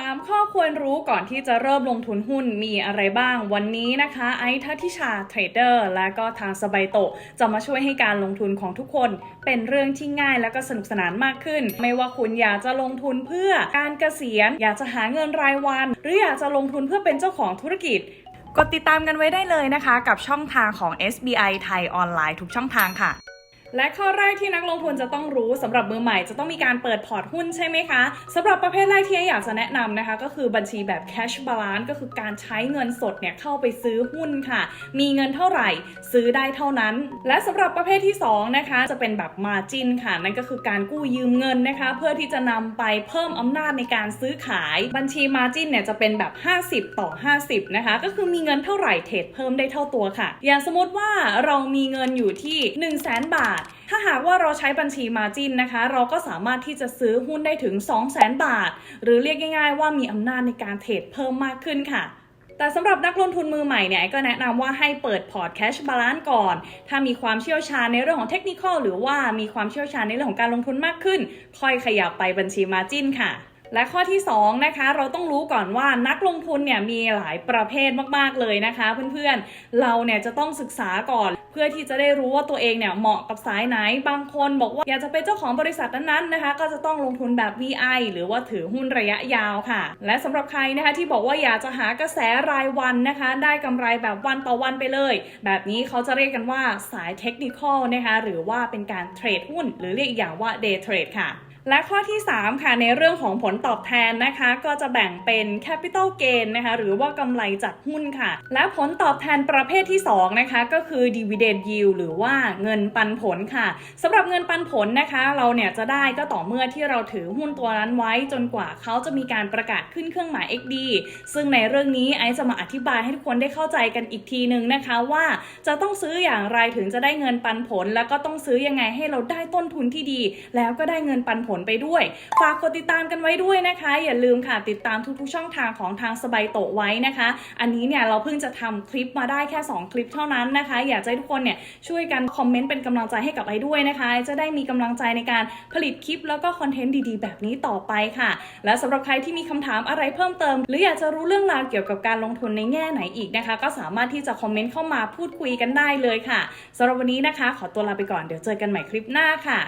3 ข้อควรรู้ก่อนที่จะเริ่มลงทุนหุ้นมีอะไรบ้าง วันนี้นะคะไอซ์ทัทิชาเทรดเดอร์และก็ทางสบายโตจะมาช่วยให้การลงทุนของทุกคน เป็นเรื่องที่ง่ายและก็สนุกสนานมากขึ้น ไม่ว่าคุณอยากจะลงทุนเพื่อการเกษียณ อยากจะหาเงินรายวัน หรืออยากจะลงทุนเพื่อเป็นเจ้าของธุรกิจกดติดตามกันไว้ได้เลยนะคะ กับช่องทางของ SBI ไทยออนไลน์ทุกช่องทางค่ะ และข้อแรกที่นักลงทุนจะต้องรู้สำหรับมือใหม่จะต้องมีการเปิดพอร์ตหุ้นใช่ไหมคะสำหรับประเภทแรกที่อยากจะแนะนำนะคะ ก็คือบัญชีแบบ cash balance ก็คือการใช้เงินสดเนี่ยเข้าไปซื้อหุ้นค่ะ มีเงินเท่าไหร่ซื้อได้เท่านั้น และสำหรับประเภทที่สองนะคะจะเป็นแบบ margin ค่ะนั่นก็คือการกู้ยืมเงินนะคะ เพื่อที่จะนำไปเพิ่มอำนาจในการซื้อขาย บัญชี margin เนี่ยจะเป็นแบบ 50 ต่อ 50 นะคะ ก็คือมีเงินเท่าไหร่เทรดเพิ่มได้เท่าตัวค่ะ อย่างสมมติว่าเรามีเงินอยู่ที่ 1 0 0 0 0แบาทถ้าหากว่าเราใช้บัญชีมาจินนะคะ เราก็สามารถที่จะซื้อหุ้นได้ถึง 2 0 0 0 0 0 บาท หรือเรียกง่ายๆ ว่ามีอำนาจในการเทรดเพิ่มมากขึ้นค่ะแต่สำหรับนักลงทุนมือใหม่เนี่ยก็แนะนำว่าให้เปิดพอร์ตแคชบาลานซ์ก่อน ถ้ามีความเชี่ยวชาญในเรื่องของเทคนิคหรือว่ามีความเชี่ยวชาญในเรื่องของการลงทุนมากขึ้น ค่อยขยับไปบัญชีมาจินค่ะ และข้อที่2นะคะเราต้องรู้ก่อนว่านักลงทุนเนี่ยมีหลายประเภทมากๆเลยนะคะ เพื่อนๆเราเนี่ยจะต้องศึกษาก่อน เพื่อที่จะได้รู้ว่าตัวเองเนี่ยเหมาะกับสายไหนบางคนบอกว่าอยากจะเป็นเจ้าของบริษัทนั้นๆนะคะ ก็จะต้องลงทุนแบบ VI หรือว่าถือหุ้นระยะยาวค่ะ และสำหรับใครนะคะที่บอกว่าอยากจะหากระแสรายวันนะคะ ได้กำไรแบบวันต่อวันไปเลย แบบนี้เขาจะเรียกกันว่าสายเทคนิคอลนะคะหรือว่าเป็นการเทรดหุ้น หรือเรียกอีกอย่างว่า day trade ค่ะ และข้อที่ 3 ค่ะในเรื่องของผลตอบแทนนะคะ ก็จะแบ่งเป็น capital gain นะคะหรือว่ากำไรจากหุ้นค่ะ และผลตอบแทนประเภทที่ 2 นะคะ ก็คือ dividend yield หรือว่าเงินปันผลค่ะสำหรับเงินปันผลนะคะ เราเนี่ยจะได้ก็ต่อเมื่อที่เราถือหุ้นตัวนั้นไว้จนกว่าเขาจะมีการประกาศขึ้นเครื่องหมาย XD ซึ่งในเรื่องนี้ไอซ์จะมาอธิบายให้ทุกคนได้เข้าใจกันอีกทีนึงนะคะว่าจะต้องซื้ออย่างไรถึงจะได้เงินปันผล แล้วก็ต้องซื้อยังไงให้เราได้ต้นทุนที่ดี แล้วก็ได้เงินปันผลไปด้วย ฝากกดติดตามกันไว้ด้วยนะคะ อย่าลืมค่ะติดตามทุกๆช่องทางของทางสบายโตะไว้นะคะ อันนี้เนี่ยเราเพิ่งจะทำคลิปมาได้แค่ 2 คลิปเท่านั้นนะคะ อยากให้ทุกคนเนี่ยช่วยกันคอมเมนต์เป็นกำลังใจให้กับไอ้ด้วยนะคะ จะได้มีกำลังใจในการผลิตคลิปแล้วก็คอนเทนต์ดีๆ แบบนี้ต่อไปค่ะ และสำหรับใครที่มีคำถามอะไรเพิ่มเติม หรืออยากจะรู้เรื่องราวเกี่ยวกับการลงทุนในแง่ไหนอีกนะคะ ก็สามารถที่จะคอมเมนต์เข้ามาพูดคุยกันได้เลยค่ะสำหรับวันนี้นะคะ ขอตัวลาไปก่อนเดี๋ยวเจอกันใหม่คลิปหน้าค่ะ